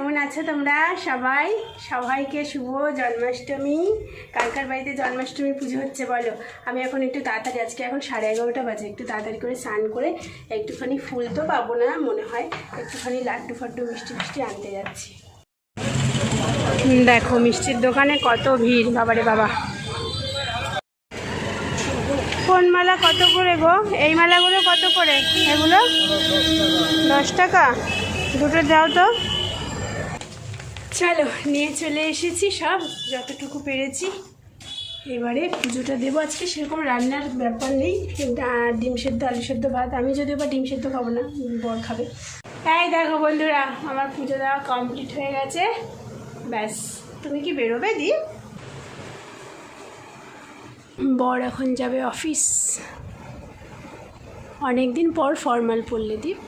কেমন আছো তোমরা? সবাই? সবাইকে শুভ জন্মাষ্টমী। কালকার বাড়িতে জন্মাষ্টমী পুজো হচ্ছে, বলো। আমি এখন একটু তাড়াতাড়ি, আজকে এখন সাড়ে এগারোটা বাজে। একটু তাড়াতাড়ি করে স্নান করে একটুখানি ফুল তো পাবো না, মনে হয়। একটুখানি লাড্ডু ফাড্ডু, মিষ্টি মিষ্টি আনতে যাচ্ছি। দেখো, মিষ্টির দোকানে কত ভিড়, বাবারে বাবা। কোন মালা কত করে গো? এই মালাগুলো কত করে? এগুলো দশ টাকা? দুটো দাও তো। চলো, নিয়ে চলে এসেছি সব, যতটুকু পেরেছি। এবারে পুজোটা দেবো আজকে, সেরকম রান্নার ব্যাপার নেই। ডিম সেদ্ধ, আলু সেদ্ধ, ভাত। আমি যদিও বা ডিম সেদ্ধ খাব না, বর খাবে। এই দেখো বন্ধুরা, আমার পুজো দেওয়া কমপ্লিট হয়ে গেছে। ব্যাস, তুমি কি বেরোবে দি বর এখন যাবে অফিস অনেক দিন পর ফর্মাল পরলে দীপ।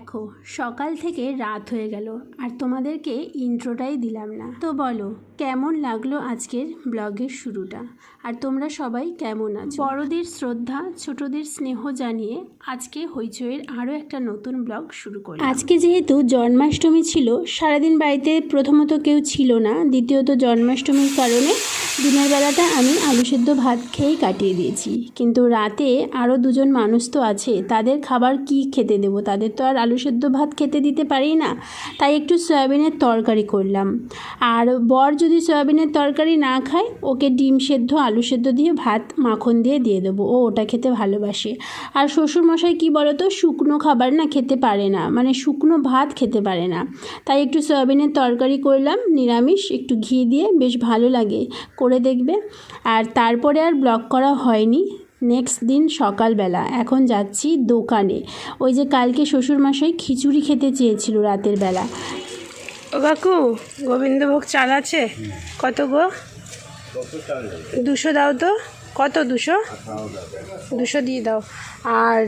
দেখো, সকাল থেকে রাত হয়ে গেল আর তোমাদেরকে ইন্ট্রোটাই দিলাম না। তো বলো, কেমন লাগল আজকের ব্লগের শুরুটা? আর তোমরা সবাই কেমন আছো? বড়দের শ্রদ্ধা, ছোটদের স্নেহ জানিয়ে আজকে হইচইয়ের আরও একটা নতুন ব্লগ শুরু করলাম। আজকে যেহেতু জন্মাষ্টমী ছিল, সারাদিন বাড়িতে প্রথমত কেউ ছিল না, দ্বিতীয়ত জন্মাষ্টমীর কারণে দিনের বেলাটা আমি আলু সেদ্ধ ভাত খেয়েই কাটিয়ে দিয়েছি। কিন্তু রাতে আরও দুজন মানুষ তো আছে, তাদের খাবার কি খেতে দেবো? তাদের তো আর আলু সেদ্ধ ভাত খেতে দিতে পারি না। তাই একটু সয়াবিনের তরকারি করলাম। আর বর যদি সয়াবিনের তরকারি না খায়, ওকে ডিম সেদ্ধ, আলু সেদ্ধ দিয়ে ভাত মাখন দিয়ে দিয়ে দেবো। ও ওটা খেতে ভালোবাসে। আর শ্বশুরমশাই কী বলো তো শুকনো খাবার না খেতে পারে না মানে শুকনো ভাত খেতে পারে না। তাই একটু সয়াবিনের তরকারি করলাম, নিরামিষ, একটু ঘি দিয়ে, বেশ ভালো লাগে। করে দেখবে। আর তারপরে আর ব্লগ করা হয়নি। নেক্সট দিন সকালবেলা। এখন যাচ্ছি দোকানে। ওই যে কালকে শ্বশুরমশাই খিচুড়ি খেতে চেয়েছিল রাতের বেলা। ও কাকু, গোবিন্দভোগ চাল আছে? কত গো? দুশো দাও তো। কত দুশো? দুশো দিয়ে দাও। আর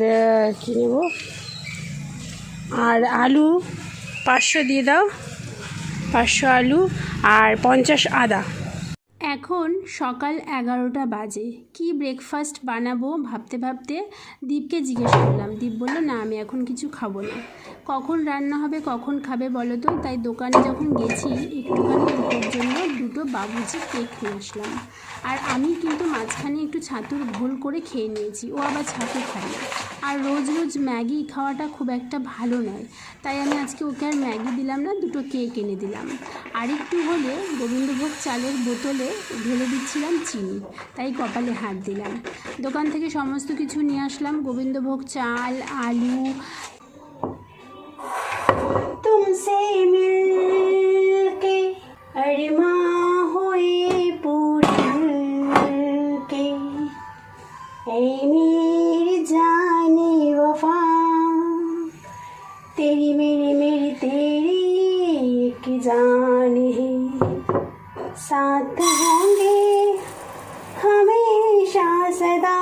কী নেব? আর আলু পাঁচশো দিয়ে দাও। পাঁচশো আলু আর পঞ্চাশ আদা। এখন সকাল এগারোটা বাজে। কি ব্রেকফাস্ট বানাবো ভাবতে ভাবতে দীপকে জিজ্ঞেস করলাম। দীপ বলল, না, আমি এখন কিছু খাব না। কখন রান্না হবে, কখন খাবে বলো তো? তাই দোকানে যখন গেছি, একটুখানি দুটোর জন্য দুটো বাবুজি কেক নিয়ে আসলাম। আর আমি কিন্তু মাঝখানে একটু ছাতুর ভুল করে খেয়ে নিয়েছি, ও আবার ছাতু খায় না। আর রোজ রোজ ম্যাগি খাওয়াটা খুব একটা ভালো নয়, তাই আমি আজকে ওকে আর ম্যাগি দিলাম না, দুটো কেক এনে দিলাম। আর একটু হলে গোবিন্দভোগ চালের বোতলে ঢেলে দিচ্ছিলাম চিনি, তাই কপালে হাত দিলাম। দোকান থেকে সমস্ত কিছু নিয়ে আসলাম, গোবিন্দভোগ চাল, আলু होंगे हमेशा सदा।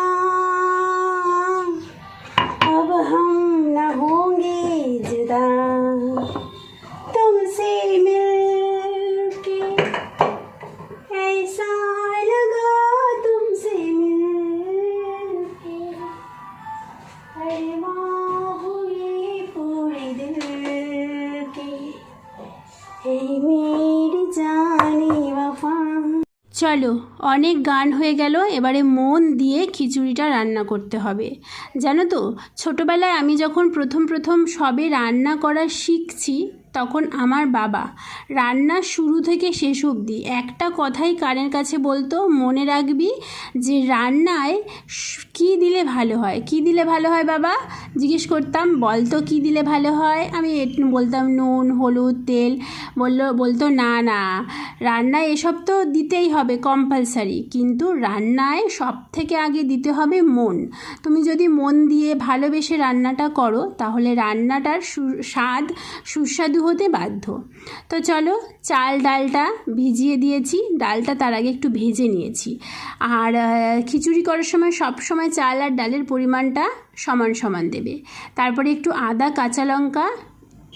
अब हम न होंगे जुदा। চলো, অনেক গান হয়ে গেল, এবারে মন দিয়ে খিচুড়িটা রান্না করতে হবে। জানো তো, ছোটোবেলায় আমি যখন প্রথম প্রথম সবে রান্না করা শিখছি তখন আমার বাবা, রান্না শুরু থেকে শেষ অবধি, একটা কথাই কানের কাছে বলতো, মনে রাখবি যে রান্নায় কী দিলে ভালো হয়। কী দিলে ভালো হয় বাবা? জিজ্ঞেস করতাম। বলতো কী দিলে ভালো হয়? আমি বলতাম, নুন, হলুদ, তেল। বলল, বলতো, না না রান্নায় এসব তো দিতেই হবে কম্পালসারি কিন্তু রান্নায় সব থেকে আগে দিতে হবে মন। তুমি যদি মন দিয়ে ভালোবেসে রান্নাটা করো, তাহলে রান্নাটার স্বাদ সুস্বাদু হতে বাধ্য। তো চলো চাল ডালটা ভিজিয়ে দিয়েছি। ডালটা তার আগে একটু ভেজে নিয়েছি। আর খিচুড়ি করার সময় সব সময় চাল আর ডালের পরিমাণটা সমান সমান দেবে। তারপরে একটু আদা, কাঁচা লঙ্কা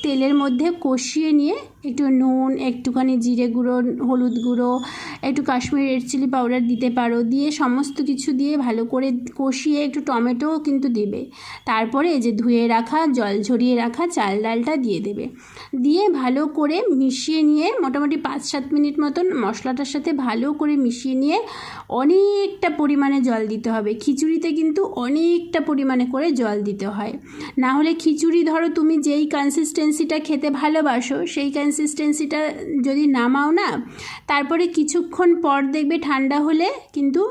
তেলের মধ্যে কষিয়ে নিয়ে একটু নুন, একটুখানি জিরে গুঁড়ো, হলুদ গুঁড়ো, একটু কাশ্মীর রেড চিলি পাউডার দিতে পারো। দিয়ে সমস্ত কিছু দিয়ে ভালো করে কষিয়ে একটু টমেটোও কিন্তু দেবে। তারপরে যে ধুয়ে রাখা, জল ঝরিয়ে রাখা চাল ডালটা দিয়ে দেবে। দিয়ে ভালো করে মিশিয়ে নিয়ে মোটামুটি পাঁচ সাত মিনিট মতন মশলাটার সাথে ভালো করে মিশিয়ে নিয়ে অনেকটা পরিমাণে জল দিতে হবে। খিচুড়িতে কিন্তু অনেকটা পরিমাণে করে জল দিতে হয়। না হলে খিচুড়ি ধরো তুমি যেই কনসিস্টেন্সিটা খেতে ভালোবাসো, সেই কনসিস্টেন্সিটা যদি নামাও না, তারপরে কিছুক্ষণ পর দেখবে ঠান্ডা হলে কিন্তু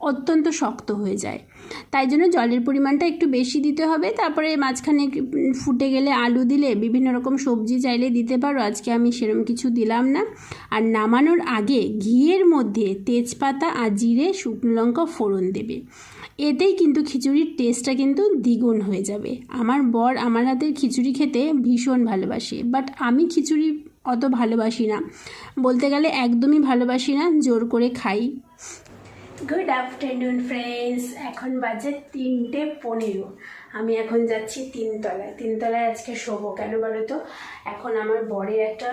অত্যন্ত শক্ত হয়ে যায়। তাই জন্য জলের পরিমাণটা একটু বেশি দিতে হবে। তারপরে মাঝখানে ফুটে গেলে আলু দিলে বিভিন্ন রকম সবজি চাইলে দিতে পারো। আজকে আমি সেরকম কিছু দিলাম না। আর নামানোর আগে ঘিয়ের মধ্যে তেজপাতা আর জিরে, শুকনো লঙ্কা ফোড়ন দেবে। এতেই কিন্তু খিচুড়ির টেস্টটা কিন্তু দ্বিগুণ হয়ে যাবে। আমার বর আমার হাতের খিচুড়ি খেতে ভীষণ ভালোবাসে। বাট আমি খিচুড়ি অত ভালোবাসি না। বলতে গেলে একদমই ভালোবাসি না, জোর করে খাই। গুড আফটারনুন ফ্রেন্ডস এখন বাজে তিনটে পনেরো। আমি এখন যাচ্ছি তিনতলায়। তিনতলায় আজকে শোবো কেন বলো তো? এখন আমার বরের একটা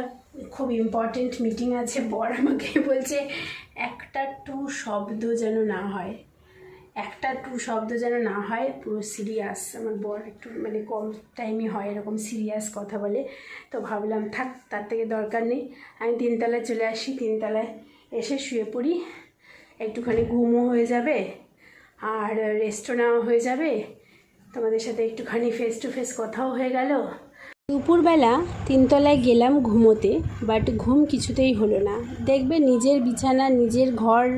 খুব ইম্পর্টেন্ট মিটিং আছে। বর আমাকে বলছে, একটা টু শব্দ যেন না হয়। একটা টু শব্দ যেন না হয়, পুরো সিরিয়াস আমার বর একটু মানে কম টাইমই হয় এরকম সিরিয়াস কথা বলে। তো ভাবলাম, থাক, তার থেকে দরকার নেই। আমি তিনতলায় চলে আসি, তিনতলায় এসে শুয়ে পড়ি। একটুখানি ঘুমও হয়ে যাবে, আর রেস্টও নেওয়া হয়ে যাবে। তোমাদের সাথে একটুখানি ফেস টু ফেস কথাও হয়ে গেল। দুপুরবেলা তিনতলায় গেলাম ঘুমোতে বাট ঘুম কিছুতেই হলো না। দেখবে নিজের বিছানা, নিজের ঘরে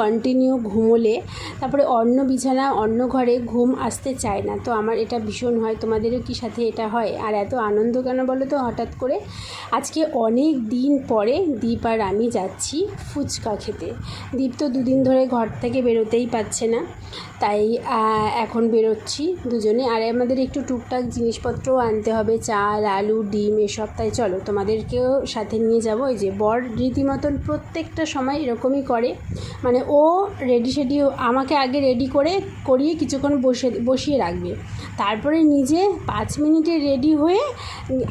কন্টিনিউ ঘুমোলে, তারপরে অন্য বিছানা অন্য ঘরে ঘুম আসতে চায় না। তো আমার এটা ভীষণ হয়, তোমাদেরও কি সাথে এটা হয়? আর এত আনন্দ কেন বলো তো হঠাৎ করে? আজকে অনেক দিন পরে দীপ আর আমি যাচ্ছি ফুচকা খেতে। দীপ তো দুদিন ধরে ঘর থেকে বেরোতেই পারছে না, তাই এখন বেরোচ্ছি দুজনে। আর আমাদের একটু টুকটাক জিনিসপত্রও আনতে হবে, চাল, আলু, ডিম এসব। তাই চলো তোমাদেরকেও সাথে নিয়ে যাব। ওই যে বর রীতিমতন প্রত্যেকটা সময় এরকমই করে। মানে ও রেডি সেডি আমাকে আগে রেডি করে করিয়ে কিছুক্ষণ বসে বসিয়ে রাখবে। তারপরে নিজে পাঁচ মিনিটে রেডি হয়ে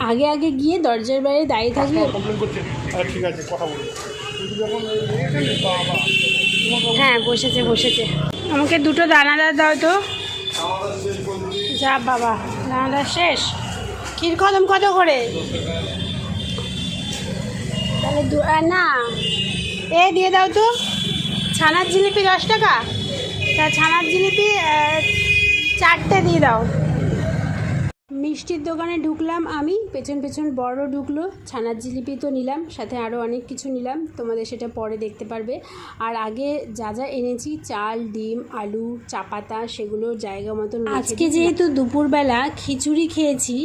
আগে আগে গিয়ে দরজার বাইরে দাঁড়িয়ে থাকবে। আচ্ছা, ঠিক আছে কথা বাবা হ্যাঁ বসেছে বসেছে। আমাকে দুটো দানাদার দাও তো। যা বাবা দানাদার শেষ। ক্ষীর কদম কত করে? তাহলে না। এ দিয়ে দাও তো। ছানার জিলিপি দশ টাকা? তা ছানার জিলিপি চারটে দিয়ে দাও। মিষ্টির দোকানে ঢুকলাম আমি পেছন পেছন বড় ঢুকলো ছানার জিলিপি তো নিলাম সাথে আরও অনেক কিছু নিলাম তোমাদের সেটা পরে দেখতে পারবে। আর আগে যা যা এনেছি চাল ডিম আলু চা পাতা সেগুলো জায়গা মতন আজকে যেহেতু দুপুরবেলা খিচুড়ি খেয়েছি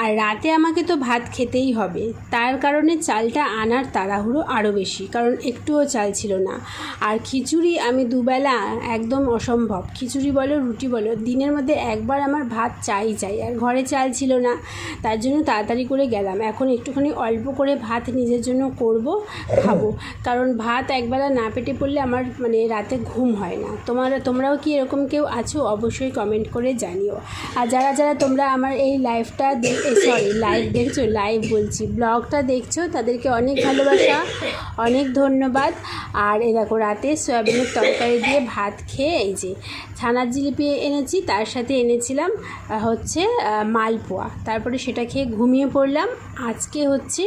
আর রাতে আমাকে তো ভাত খেতেই হবে তার কারণে চালটা আনার তাড়াহুড়ো আরও বেশি কারণ একটুও চাল ছিল না। আর খিচুড়ি আমি দুবেলা একদম অসম্ভব খিচুড়ি বলো রুটি বলো দিনের মধ্যে একবার আমার ভাত চাই চাই আর ঘরে চাল ছিল না। তার জন্য তাড়াতাড়ি করে গেলাম। এখন একটুখানি অল্প করে ভাত নিজের জন্য করব খাব। কারণ ভাত একবেলা না পেটে পড়লে আমার মানে রাতে ঘুম হয় না। তোমার তোমরাও কি এরকম কেউ আছো? অবশ্যই কমেন্ট করে জানিও। আর যারা যারা তোমরা আমার এই লাইভটা সরি লাইভ দেখছ লাইভ বলছি ব্লগটা দেখছ তাদেরকে অনেক ভালোবাসা অনেক ধন্যবাদ। আর এ দেখো রাতে সয়াবিনের তরকারি দিয়ে ভাত খেয়ে এই যে ছানার জিলিপি এনেছি তার সাথে এনেছিলাম হচ্ছে আহ, মালপোয়া। তারপরে সেটা খেয়ে ঘুমিয়ে পড়লাম। আজকে হচ্ছে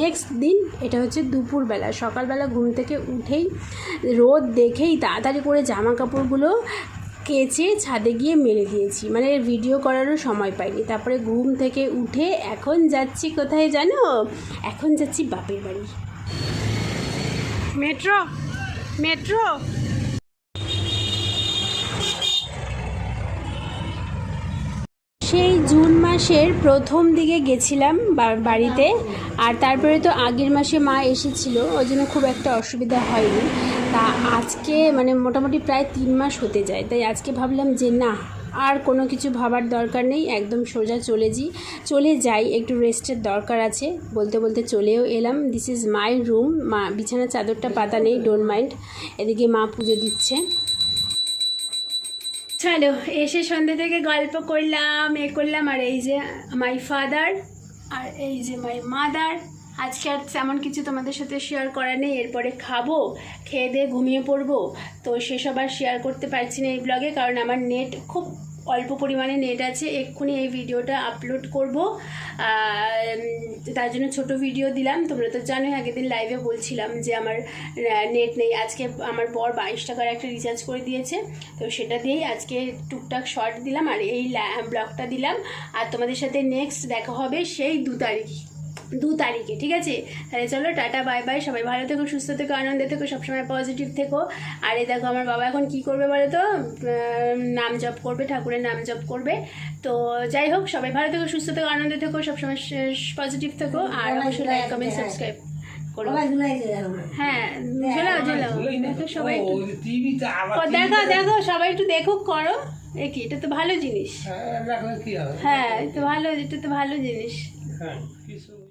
নেক্সট দিন, এটা হচ্ছে দুপুরবেলা। সকালবেলা ঘুম থেকে উঠেই, রোদ দেখেই তাড়াতাড়ি করে জামা কাপড়গুলো কেচে ছাদে গিয়ে মেরে দিয়েছি। মানে ভিডিও করারও সময় পাইনি। তারপরে ঘুম থেকে উঠে এখন যাচ্ছি কোথায় জানো? এখন যাচ্ছি বাপের বাড়ি। মেট্রো মেট্রো সেই জুন মাসের প্রথম দিকে গেছিলাম বাড়িতে। আর তারপরে তো আগের মাসে মা এসেছিল, ওই জন্য খুব একটা অসুবিধা হয়নি। তা আজকে মানে মোটামুটি প্রায় তিন মাস হতে যায়। তাই আজকে ভাবলাম যে না, আর কোনো কিছু ভাবার দরকার নেই, একদম সোজা চলে যাই চলে যাই, একটু রেস্টের দরকার আছে। বলতে বলতে চলেও এলাম। দিস ইজ মাই রুম মা বিছানা চাদরটা পাতা নেই ডোন্ট মাইন্ড এদিকে মা পুজো দিচ্ছে। চলো, এসে সন্ধ্যে থেকে গল্প করলাম, এ করলাম, আর এই যে মাই ফাদার আর এই যে মাই মাদার আজকে আর তেমন কিছু তোমাদের সাথে শেয়ার করা নেই, এরপরে খাব, খেয়ে দিয়ে ঘুমিয়ে পড়ব। তো সেসব আর শেয়ার করতে পারছি না এই ব্লগে কারণ আমার নেট খুব অল্প পরিমাণে নেট আছে, এক্ষুনি এই ভিডিওটা আপলোড করব। তার জন্য ছোট ভিডিও দিলাম। তোমরা তো জানোই আগের দিন লাইভে বলছিলাম যে আমার নেট নেই। আজকে আমার বর বাইশ টাকার একটা রিচার্জ করে দিয়েছে। তো সেটা দিয়েই আজকে টুকটাক শর্ট দিলাম আর এই ব্লগটা দিলাম। আর তোমাদের সাথে নেক্সট দেখা হবে সেই দু তারিখ। দু তারিখে ঠিক আছে? তাহলে চলো টাটা বাই বাই সবাই ভালো থেকো সুস্থ থেকো আনন্দে থেকো সবসময় পজিটিভ থেকো। আর এই দেখো আমার বাবা এখন কি করবে বলো তো নাম জপ করবে ঠাকুরের নাম জপ করবে। তো যাই হোক সবাই ভালো থেকো সুস্থ থেকো আনন্দে থেকো সবসময় পজিটিভ থেকো। আর অবশ্যই লাইক কমেন্ট সাবস্ক্রাইব করো। হ্যাঁ জ্বলাও জ্বলাও সবাই দেখো দেখো। সবাই একটু দেখুক করো। এ কি এটা তো ভালো জিনিস। হ্যাঁ, হ্যাঁ এটা ভালো এটা তো ভালো জিনিস। হ্যাঁ কিছু